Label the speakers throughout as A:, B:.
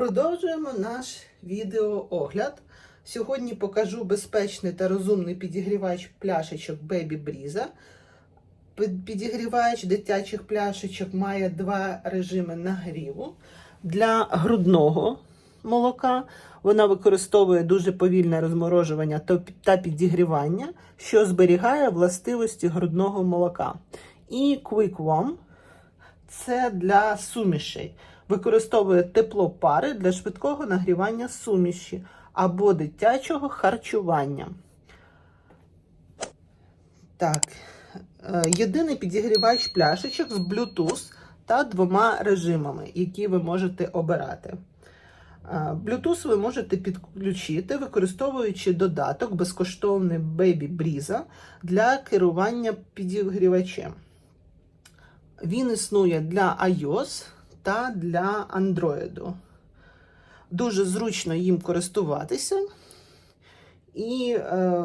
A: Продовжуємо наш відеоогляд. Сьогодні покажу безпечний та розумний підігрівач пляшечок Baby Breeza. Під- Підігрівач дитячих пляшечок має два режими нагріву. Для грудного молока вона використовує дуже повільне розморожування та підігрівання, що зберігає властивості грудного молока. І Quick Warm це для сумішей. Використовує тепло пари для швидкого нагрівання суміші або дитячого харчування. Так, е, єдиний підігрівач пляшечок з Bluetooth та двома режимами, які ви можете обирати. Е, Bluetooth ви можете підключити, використовуючи додаток безкоштовний Baby Breeza для керування підігрівачем. Він існує для iOS та для Android. Дуже зручно їм користуватися і е,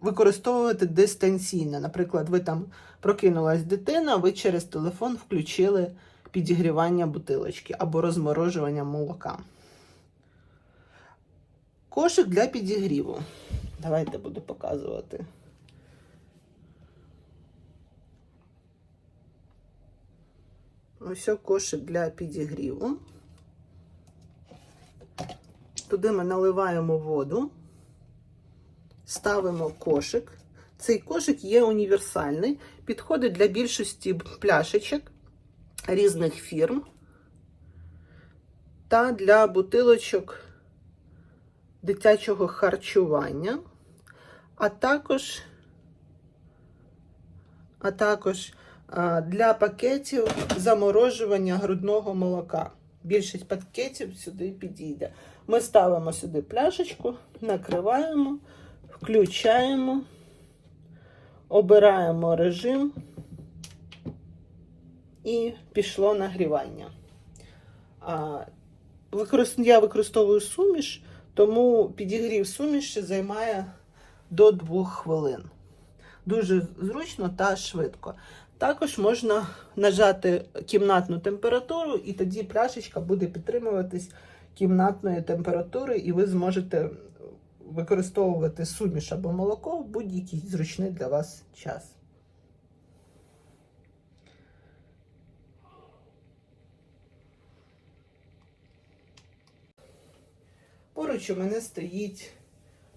A: використовувати дистанційно. Наприклад, ви там прокинулась дитина, ви через телефон включили підігрівання бутилочки або розморожування молока. Кошик для підігріву. Давайте буду показувати. Ось кошик для підігріву. Туди ми наливаємо воду, ставимо кошик. Цей кошик є універсальний, підходить для більшості пляшечок різних фірм та для бутилочок дитячого харчування, а також, а також для пакетів заморожування грудного молока. Більшість пакетів сюди підійде. Ми ставимо сюди пляшечку, накриваємо, включаємо, обираємо режим і пішло нагрівання. Я використовую суміш, тому підігрів суміші займає до 2 хвилин. Дуже зручно та швидко. Також можна нажати кімнатну температуру, і тоді пляшечка буде підтримуватись кімнатної температури, і ви зможете використовувати суміш або молоко в будь-який зручний для вас час. Поруч у мене стоїть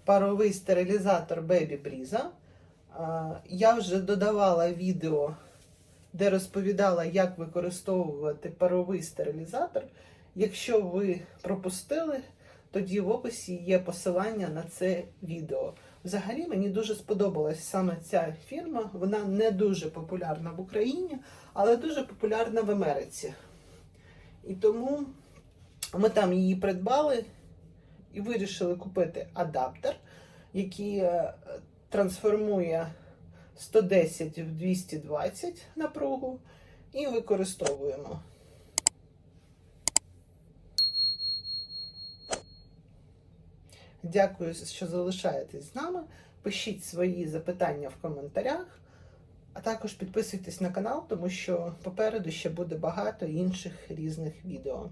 A: паровий стерилізатор Baby Breeza. А, Я вже додавала відео, де розповідала, як використовувати паровий стерилізатор. Якщо ви пропустили, тоді в описі є посилання на це відео. Взагалі мені дуже сподобалась саме ця фірма. Вона не дуже популярна в Україні, але дуже популярна в Америці. І тому ми там її придбали і вирішили купити адаптер, який е, трансформує 110 в 220 напругу і використовуємо. Дякую, що залишаєтесь з нами. Пишіть свої запитання в коментарях, а також підписуйтесь на канал, тому що попереду ще буде багато інших різних відео.